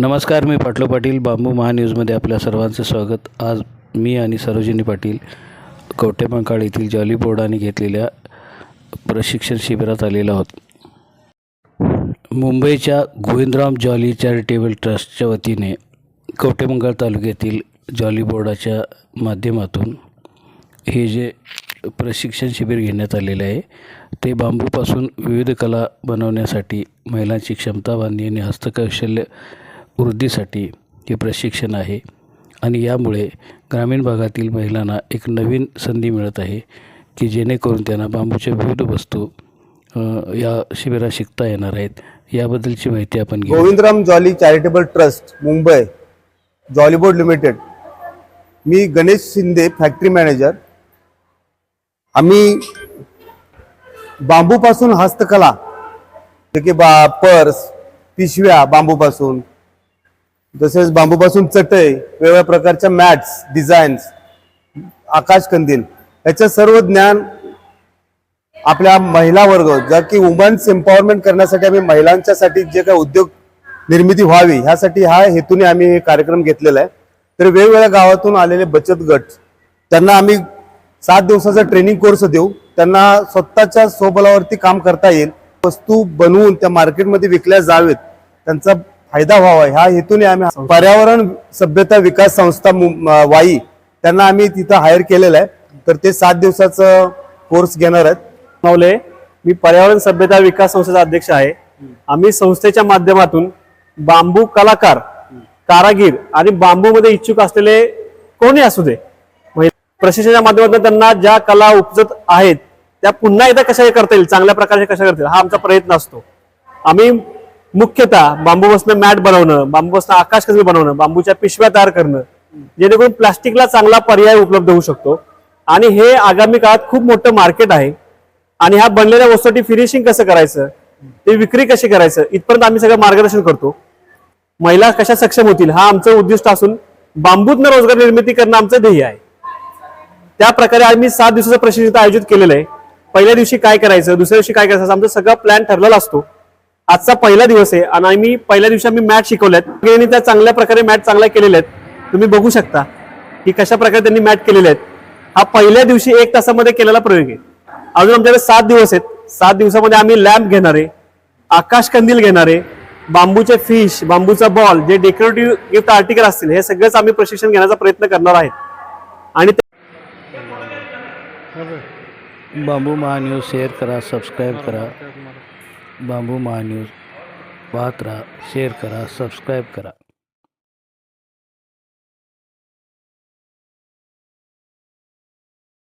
नमस्कार मी पाटलो पाटील बांबू महान्यूजमध्ये आपल्या सर्वांचं स्वागत. आज मी आणि सरोजिनी पाटील कवटेमंकाळ येथील जॉली बोर्डाने घेतलेल्या प्रशिक्षण शिबिरात आलेलो आहोत. मुंबईच्या गोविंदराम जॉली चॅरिटेबल ट्रस्टच्या वतीने कवटेमंकाळ तालुक्यातील जॉली बोर्डाच्या माध्यमातून हे जे प्रशिक्षण शिबिर घेण्यात आलेले आहे ते बांबूपासून विविध कला बनवण्यासाठी महिलांची क्षमता बांधणी आणि हस्तकौशल्य वृद्धीसाठी हे प्रशिक्षण आहे आणि यामुळे ग्रामीण भागातील महिलांना एक नवीन संधी मिळत आहे की जेणेकरून त्यांना बांबूच्या विविध वस्तू या शिबिरात शिकता येणार आहेत. याबद्दलची माहिती आपण Govindram Jolly charitable trust Mumbai Jollyboard limited. मी गणेश शिंदे फॅक्टरी मॅनेजर. आम्ही बांबूपासून हस्तकला जे की बा पर्स पिशव्या बांबूपासून तसेच बांबूपासून चटई वेगवेगळ्या प्रकारच्या मॅट्स डिझाईन्स आकाशकंदील याचं सर्व ज्ञान आपल्या महिला वर्ग ज्या की वुमन्स एम्पॉवरमेंट करण्यासाठी आम्ही महिलांच्यासाठी जे काही उद्योग निर्मिती व्हावी ह्यासाठी हा हेतूने आम्ही हे कार्यक्रम घेतलेला आहे. तर वेगवेगळ्या गावातून आलेले बचत गट त्यांना आम्ही सात दिवसाचा ट्रेनिंग कोर्स देऊ. त्यांना स्वतःच्या स्वबलावरती काम करता येईल. वस्तू बनवून त्या मार्केटमध्ये विकल्या जावेत. त्यांचा फायदा व्हावा. ह्या हेतूने आम्ही पर्यावरण सभ्यता विकास संस्था वाई त्यांना आम्ही तिथं हायर केलेलं आहे. तर ते सात दिवसाचं कोर्स घेणार आहेत. नवले मी पर्यावरण सभ्यता विकास संस्थेचा अध्यक्ष आहे. आम्ही संस्थेच्या माध्यमातून बांबू कलाकार कारागीर आणि बांबूमध्ये इच्छुक असलेले कोणी असू दे म्हणजे प्रशिक्षणाच्या माध्यमातून त्यांना ज्या कला उपजत आहेत त्या पुन्हा एकदा कशा करता येईल चांगल्या प्रकारे कशा करता येईल हा आमचा प्रयत्न असतो. आम्ही मुख्यतः बांबूपासून मॅट बनवणं बांबूपासून आकाश कसं बनवणं बांबूच्या पिशव्या तयार करणं जेणेकरून प्लास्टिकला चांगला पर्याय उपलब्ध होऊ शकतो. आणि हे आगामी काळात खूप मोठं मार्केट आहे. आणि ह्या बनलेल्या वस्तूसाठी फिनिशिंग कसं करायचं ते विक्री कशी करायचं इथपर्यंत आम्ही सगळं मार्गदर्शन करतो. महिला कशा सक्षम होतील हा आमचं उद्दिष्ट असून बांबूतनं रोजगार निर्मिती करणं आमचं ध्येय आहे. त्या प्रकारे आम्ही सात दिवसाचं प्रशिक्षण आयोजित केलेलं आहे. पहिल्या दिवशी काय करायचं दुसऱ्या दिवशी काय करायचं आमचा सगळा प्लॅन ठरलेला असतो. आजचा पहिला दिवस आहे आणि आम्ही पहिल्या दिवशी आम्ही मॅट शिकवल्यात त्यांनी त्या चांगल्या प्रकारे मॅट चांगल्या केलेल्या आहेत. तुम्ही बघू शकता की कशा प्रकारे त्यांनी मॅट केलेले आहेत. हा पहिल्या दिवशी एक तासामध्ये केलेला प्रयोग आहे. अजून आमच्याकडे सात दिवस आहेत. सात दिवसामध्ये आम्ही लॅम्प घेणार आहे आकाश कंदील घेणार आहे बांबूचे फिश बांबूचा बॉल जे डेकोरेटिव्ह गिफ्ट आर्टिकल असतील हे सगळंच आम्ही प्रशिक्षण घेण्याचा प्रयत्न करणार आहेत आणि बांबू महान्यूज शेअर करा सबस्क्राईब करा. बांबू महान्यूज. पाहत राहा शेअर करा सबस्क्राईब करा.